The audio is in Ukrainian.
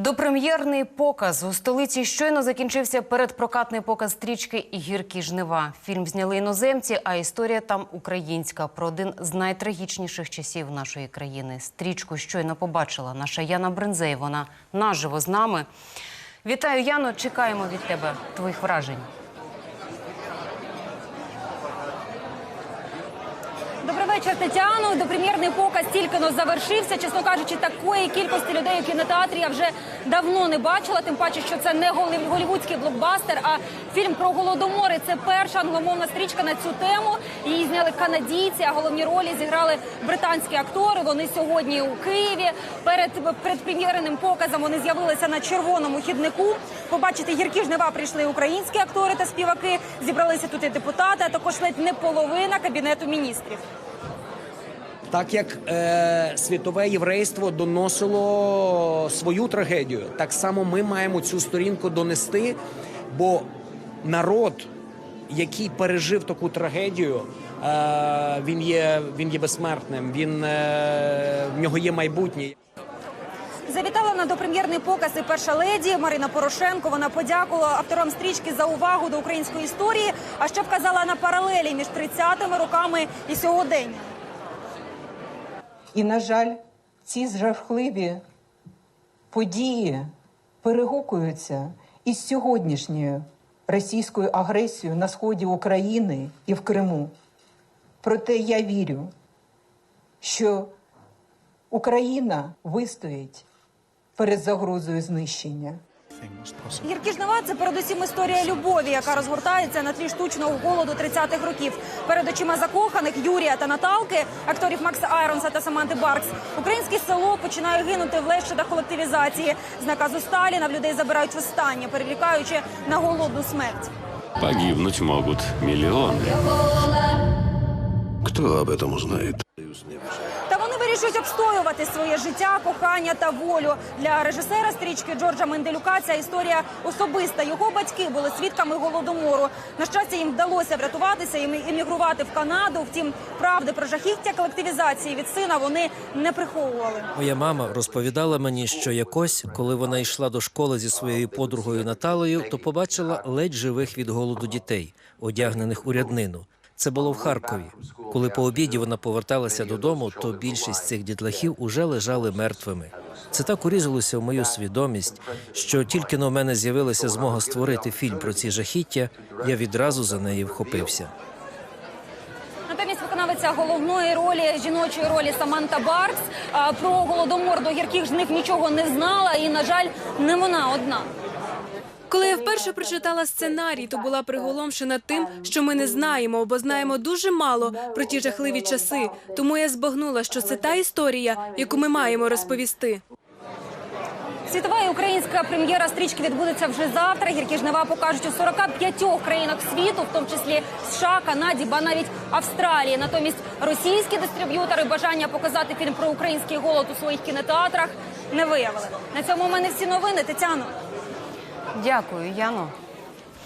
Допрем'єрний показ у столиці щойно закінчився передпрокатний показ стрічки Гіркі жнива. Фільм зняли іноземці, а історія там українська про один з найтрагічніших часів нашої країни. Стрічку щойно побачила наша Яна Брензей. Вона наживо з нами. Вітаю, Яно. Чекаємо від тебе твоїх вражень. Добрий вечір, Тетяно. Допрем'єрний показ тільки но завершився. Чесно кажучи, такої кількості людей у кінотеатрі я вже давно не бачила. Тим паче, що це не голів- голівудський блокбастер, а фільм про голодомори. Це перша англомовна стрічка на цю тему. Її зняли канадійці, а головні ролі зіграли британські актори. Вони сьогодні у Києві. Перед предпрем'єрним показом вони з'явилися на червоному хіднику. Побачити гіркі жнива прийшли українські актори та співаки. Зібралися тут і депутати, а також ледь не половина кабінету міністрів. Так як е, світове єврейство доносило свою трагедію, так само ми маємо цю сторінку донести, бо народ, який пережив таку трагедію, е, він є він є безсмертним. Він е, в нього є майбутнє. Завітала на допрем'єрний показ і перша леді Марина Порошенко. Вона подякувала авторам стрічки за увагу до української історії, а ще вказала на паралелі між 30-ми роками і сьогодення. І, на жаль, ці жахливі події перегукуються із сьогоднішньою російською агресією на сході України і в Криму. Проте я вірю, що Україна вистоїть перед загрозою знищення. Гіркі жнива це передусім історія любові, яка розгортається на тлі штучного голоду 30-х років. Перед очима закоханих Юрія та Наталки, акторів Макса Айронса та Саманти Баркс, українське село починає гинути в лещатах колективізації. З наказу Сталіна в людей забирають востаннє, перелікаючи на голодну смерть. Погибнуть могут миллионы. Кто об этом узнает? Вирішують обстоювати своє життя, кохання та волю. Для режисера стрічки Джорджа Менделюка ця історія особиста. Його батьки були свідками голодомору. На щастя, їм вдалося врятуватися і емігрувати в Канаду. Втім, правди про жахіття колективізації від сина вони не приховували. Моя мама розповідала мені, що якось, коли вона йшла до школи зі своєю подругою Наталею, то побачила ледь живих від голоду дітей, одягнених у ряднину. Це було в Харкові. Коли по обіді вона поверталася додому, то більшість цих дітлахів уже лежали мертвими. Це так урізалося в мою свідомість, що тільки на мене з'явилася змога створити фільм про ці жахіття, я відразу за неї вхопився. Натомість виконавиця головної ролі жіночої ролі Саманта Баркс про голодомор до гірких жнив нічого не знала, і на жаль, не вона одна. Коли я вперше прочитала сценарій, то була приголомшена тим, що ми не знаємо, бо знаємо дуже мало про ті жахливі часи. Тому я збагнула, що це та історія, яку ми маємо розповісти. Світова і українська прем'єра стрічки відбудеться вже завтра. Гіркі жнива покажуть у 45 країнах світу, в тому числі США, Канаді, ба навіть Австралії. Натомість російські дистриб'ютори бажання показати фільм про український голод у своїх кінотеатрах не виявили. На цьому у мене всі новини. Тетяно. Дякую, Яно.